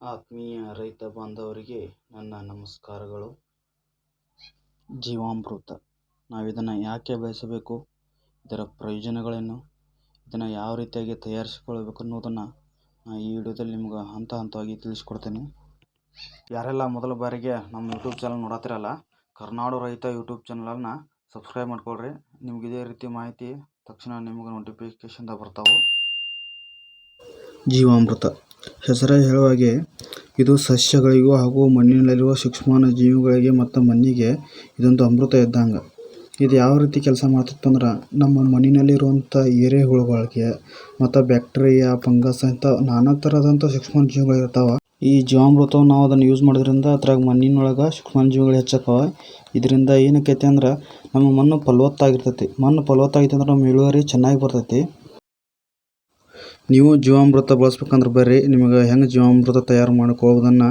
ಆತ್ಮೀಯ ರೈತ ಬಾಂಧವರಿಗೆ ನನ್ನ ನಮಸ್ಕಾರಗಳು. ಜೀವಾಮೃತ. ನಾವು ಇದನ್ನು ಯಾಕೆ ಬೆಳೆಸಬೇಕು? ಇದರ ಪ್ರಯೋಜನಗಳೇನು? ಇದನ್ನು ಯಾವ ರೀತಿಯಾಗಿ ತಯಾರಿಸಿಕೊಳ್ಳಬೇಕು ಅನ್ನೋದನ್ನು ಈ ವಿಡಿಯೋದಲ್ಲಿ ನಿಮ್ಗೆ ಹಂತ ಹಂತವಾಗಿ ತಿಳಿಸ್ಕೊಡ್ತೇನೆ. ಯಾರೆಲ್ಲ ಮೊದಲ ಬಾರಿಗೆ ನಮ್ಮ ಯೂಟ್ಯೂಬ್ ಚಾನಲ್ ನೋಡತ್ತಿರಲ್ಲ ಕರ್ನಾಡು ರೈತ ಯೂಟ್ಯೂಬ್ ಚಾನಲನ್ನು ಸಬ್ಸ್ಕ್ರೈಬ್ ಮಾಡ್ಕೊಳ್ರಿ. ನಿಮ್ಗೆ ಇದೇ ರೀತಿ ಮಾಹಿತಿ ತಕ್ಷಣ ನಿಮ್ಗೆ ನೋಟಿಫಿಕೇಶನ್ದಾಗ ಬರ್ತಾವೆ. ಜೀವಾಮೃತ. ಹೆಸರೇ ಹೇಳುವ ಹಾಗೆ, ಇದು ಸಸ್ಯಗಳಿಗೂ ಹಾಗೂ ಮಣ್ಣಿನಲ್ಲಿರುವ ಸೂಕ್ಷ್ಮಜೀವಿಗಳಿಗೆ ಮತ್ತು ಮಣ್ಣಿಗೆ ಇದೊಂದು ಅಮೃತ ಇದ್ದಂಗ. ಇದು ಯಾವ ರೀತಿ ಕೆಲಸ ಮಾಡ್ತಿತ್ತಂದ್ರೆ ನಮ್ಮ ಮಣ್ಣಿನಲ್ಲಿರುವಂಥ ಎರೆಹುಳುಗಳಿಗೆ ಮತ್ತು ಬ್ಯಾಕ್ಟೀರಿಯಾ, ಫಂಗಸ್ ಅಂತ ನಾನಾ ಥರದಂಥ ಸೂಕ್ಷ್ಮ ಜೀವಿಗಳಿರ್ತಾವ. ಈ ಜೀವಾಮೃತವನ್ನು ನಾವು ಅದನ್ನು ಯೂಸ್ ಮಾಡೋದ್ರಿಂದ ಅದ್ರಾಗ ಮಣ್ಣಿನೊಳಗೆ ಸೂಕ್ಷ್ಮಜೀವಿಗಳು ಜೀವಿಗಳು ಹೆಚ್ಚಾಕವ ಇದರಿಂದ ಏನಕ್ಕೈತಿ ಅಂದ್ರೆ, ನಮ್ಮ ಮಣ್ಣು ಫಲವತ್ತಾಗಿರ್ತೈತಿ ಮಣ್ಣು ಫಲವತ್ತಾಗೈತಿ ಅಂದ್ರೆ ನಮ್ಮ ಇಳುವರಿ ಚೆನ್ನಾಗಿ ಬರ್ತೈತಿ ನೀವು ಜೀವಾಮೃತ ಬಳಸ್ಬೇಕಂದ್ರೆ ಬರ್ರಿ, ನಿಮಗೆ ಹೆಂಗೆ ಜೀವಾಮೃತ ತಯಾರು ಮಾಡ್ಕೊಳ್ಳೋದನ್ನು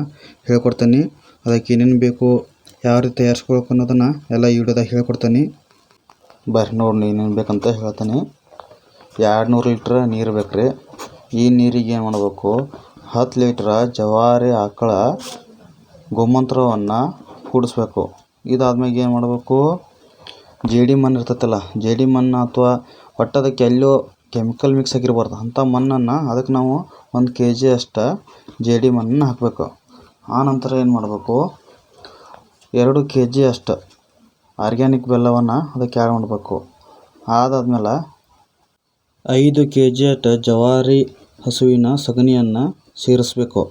ಹೇಳ್ಕೊಡ್ತೀನಿ. ಅದಕ್ಕೆ ಏನೇನು ಬೇಕು, ಯಾವ ರೀತಿ ತಯಾರಿಸ್ಕೊಳ್ಬೇಕು ಅನ್ನೋದನ್ನು ಎಲ್ಲ ಈ ವಿಡಿಯೋದಾಗ ಹೇಳ್ಕೊಡ್ತೀನಿ. ಬರ್ರಿ ನೋಡಿ ಏನೇನು ಬೇಕಂತ ಹೇಳ್ತೀನಿ. ಎರಡು ನೂರು ಲೀಟ್ರ್ ನೀರು ಬೇಕು ರೀ ಈ ನೀರಿಗೆ ಏನು ಮಾಡಬೇಕು, ಹತ್ತು ಲೀಟ್ರ ಜವಾರಿ ಆಕಳ ಗೋಮಂತ್ರವನ್ನು ಕೂಡಿಸ್ಬೇಕು. ಇದಾದ್ಮೇಲೆ ಏನು ಮಾಡಬೇಕು, ಜೇಡಿ ಮಣ್ಣು ಇರ್ತೈತಲ್ಲ, ಜೇಡಿ ಮಣ್ಣು ಅಥವಾ ಒಟ್ಟದಕ್ಕೆ ಎಲ್ಲೋ ಕೆಮಿಕಲ್ ಮಿಕ್ಸ್ ಆಗಿರಬಾರ್ದು. ಅಂಥ ಮಣ್ಣನ್ನು ಅದಕ್ಕೆ ನಾವು ಒಂದು ಕೆ ಜಿ ಅಷ್ಟು ಜೇಡಿ ಮಣ್ಣನ್ನು ಹಾಕಬೇಕು. ನಂತರ ಏನು ಮಾಡಬೇಕು? ಎರಡು ಕೆ ಜಿ ಅಷ್ಟು ಆರ್ಗ್ಯಾನಿಕ್ ಬೆಲ್ಲವನ್ನು ಅದಕ್ಕೆ ಆ್ಯಡ್ ಮಾಡಬೇಕು. ಅದಾದ್ಮೇಲೆ ಐದು ಕೆ ಜಿ ಅಷ್ಟು ಜವಾರಿ ಹಸುವಿನ ಸಗಣಿಯನ್ನು ಸೇರಿಸ್ಬೇಕು.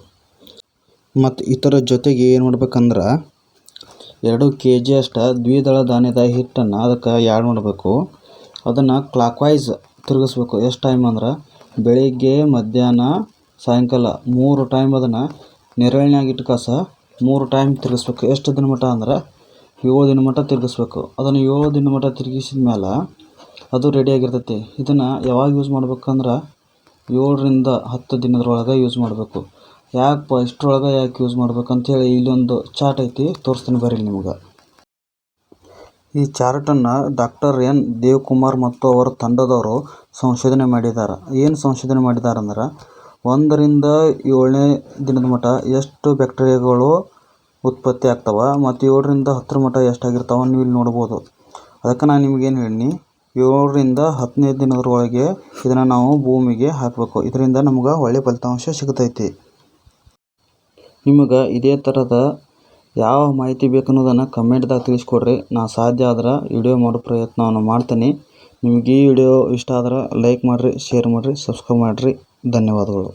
ಮತ್ತು ಇತರ ಜೊತೆಗೆ ಏನು ಮಾಡ್ಬೇಕಂದ್ರೆ ಎರಡು ಕೆ ಜಿ ಅಷ್ಟು ದ್ವಿದಳ ಧಾನ್ಯದ ಹಿಟ್ಟನ್ನು ಅದಕ್ಕೆ ಆ್ಯಡ್ ಮಾಡಬೇಕು. ಅದನ್ನು ಕ್ಲಾಕ್ ವೈಸ್ ತಿರುಗಿಸ್ಬೇಕು. ಎಷ್ಟು ಟೈಮ್ ಅಂದ್ರೆ ಬೆಳಿಗ್ಗೆ, ಮಧ್ಯಾಹ್ನ, ಸಾಯಂಕಾಲ ಮೂರು ಟೈಮ್ ಅದನ್ನು ನೆರಳಿನ್ಯಾಗ ಇಟ್ಕಾಸ ಮೂರು ಟೈಮ್ ತಿರುಗಿಸ್ಬೇಕು. ಎಷ್ಟು ದಿನ ಮಟ್ಟ ಅಂದ್ರೆ ಏಳು ದಿನ ಮಟ್ಟ ತಿರುಗಿಸ್ಬೇಕು. ಅದನ್ನು ಏಳು ದಿನ ಮಟ್ಟ ತಿರುಗಿಸಿದ ಮೇಲೆ ಅದು ರೆಡಿಯಾಗಿರ್ತೈತಿ ಇದನ್ನು ಯಾವಾಗ ಯೂಸ್ ಮಾಡ್ಬೇಕಂದ್ರೆ ಏಳರಿಂದ ಹತ್ತು ದಿನದೊಳಗೆ ಯೂಸ್ ಮಾಡಬೇಕು. ಯಾಕಪ್ಪ, ಇಷ್ಟರೊಳಗೆ ಯಾಕೆ ಯೂಸ್ ಮಾಡ್ಬೇಕು ಅಂಥೇಳಿ ಇಲ್ಲೊಂದು ಚಾರ್ಟ್ ಐತಿ, ತೋರಿಸ್ತೀನಿ ಬರ್ರಿ ನಿಮ್ಗೆ. ಈ ಚಾರ್ಟನ್ನು ಡಾಕ್ಟರ್ ಎನ್. ದೇವಕುಮಾರ್ ಮತ್ತು ಅವರ ತಂಡದವರು ಸಂಶೋಧನೆ ಮಾಡಿದ್ದಾರೆ ಏನು ಸಂಶೋಧನೆ ಮಾಡಿದ್ದಾರೆ ಅಂದ್ರೆ ಒಂದರಿಂದ ಏಳನೇ ದಿನದ ಮಟ ಎಷ್ಟು ಬ್ಯಾಕ್ಟೀರಿಯಾಗಳು ಉತ್ಪತ್ತಿ ಆಗ್ತವೆ ಮತ್ತು ಏಳರಿಂದ ಹತ್ತರ ಮಟ್ಟ ಎಷ್ಟಾಗಿರ್ತಾವೆ ನೀವು ಇಲ್ಲಿ ನೋಡ್ಬೋದು. ಅದಕ್ಕೆ ನಾನು ನಿಮ್ಗೇನು ಹೇಳೀನಿ, ಏಳರಿಂದ ಹತ್ತನೇ ದಿನದೊಳಗೆ ಇದನ್ನು ನಾವು ಭೂಮಿಗೆ ಹಾಕಬೇಕು. ಇದರಿಂದ ನಮ್ಗೆ ಒಳ್ಳೆಯ ಫಲಿತಾಂಶ ಸಿಗ್ತೈತಿ. ನಿಮಗೆ ಇದೇ ಥರದ ಯಾವ ಮಾಹಿತಿ ಬೇಕು ಅನ್ನೋದನ್ನು ಕಮೆಂಟ್ದಾಗ ತಿಳಿಸ್ಕೊಡ್ರಿ. ನಾ ಸಾಧ್ಯ ಆದ್ರೆ ವಿಡಿಯೋ ಮಾಡೋ ಪ್ರಯತ್ನವನ್ನು ಮಾಡ್ತೀನಿ. ನಿಮ್ಗೆ ಈ ವಿಡಿಯೋ ಇಷ್ಟ ಆದ್ರೆ ಲೈಕ್ ಮಾಡಿರಿ, ಶೇರ್ ಮಾಡಿರಿ, ಸಬ್ಸ್ಕ್ರೈಬ್ ಮಾಡಿರಿ. ಧನ್ಯವಾದಗಳು.